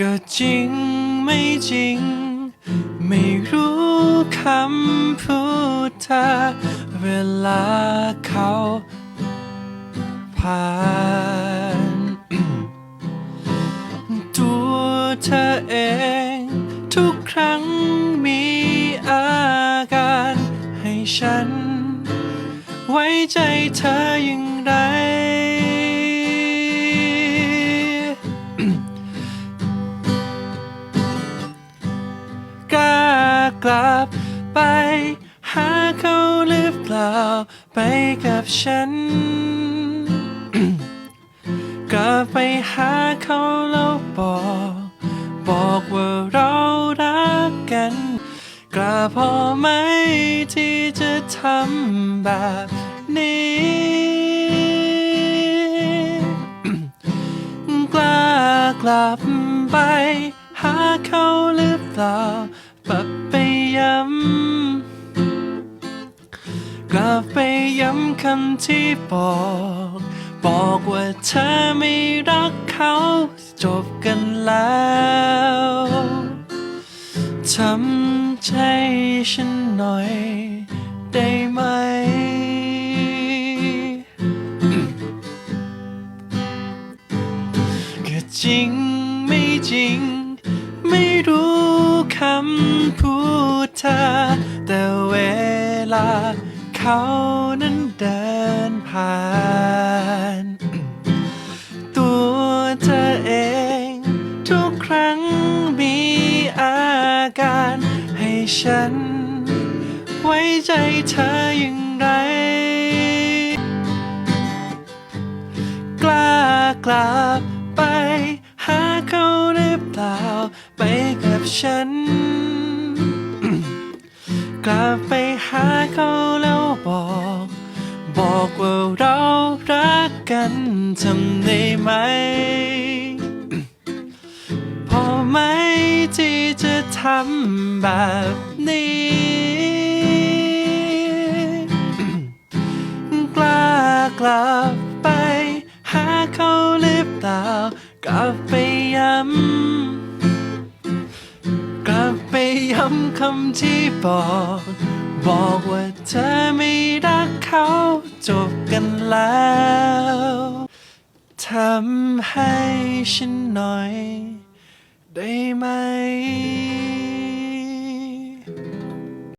ก็จริงไม่จริง ไม่รู้คำพูดเธอ เวลาเขาผ่านตัวเธอเอง ทุกครั้งมีอาการให้ฉัน ไว้ใจเธออย่างไร กลับไป หาเขาหรือเปล่าไปกับฉัน กลับไปหาเขาแล้วบอก บอกว่าเรารักกันกล้าพอไหมที่จะทำแบบนี้ กล้ากลับไป หาเขาหรือเปล่าปรับไป ย้ำ กลับไปย้ำคำที่บอก บอกว่าเธอไม่รักเขา จบกันแล้วทำใจฉันหน่อยได้ไหมก็จริงไม่จริง ไม่รู้คำพูดเธอ แต่เวลาเขานั้นเดินผ่าน ตัวเธอเอง ทุกครั้งมีอาการให้ฉัน ไว้ใจเธออย่างไร กล้ากลับ ฉัน กลับไปหาเขาแล้วบอก บอกว่าเรารักกันทำได้ไหม พอไหมที่จะทำแบบนี้ กล้ากลับไปหาเขาหรือเปล่ากลับไปย้ำ ย้ำคำที่บอก บอกว่าเธอไม่รักเขาจบกันแล้วทำให้ฉันหน่อย ได้ไหม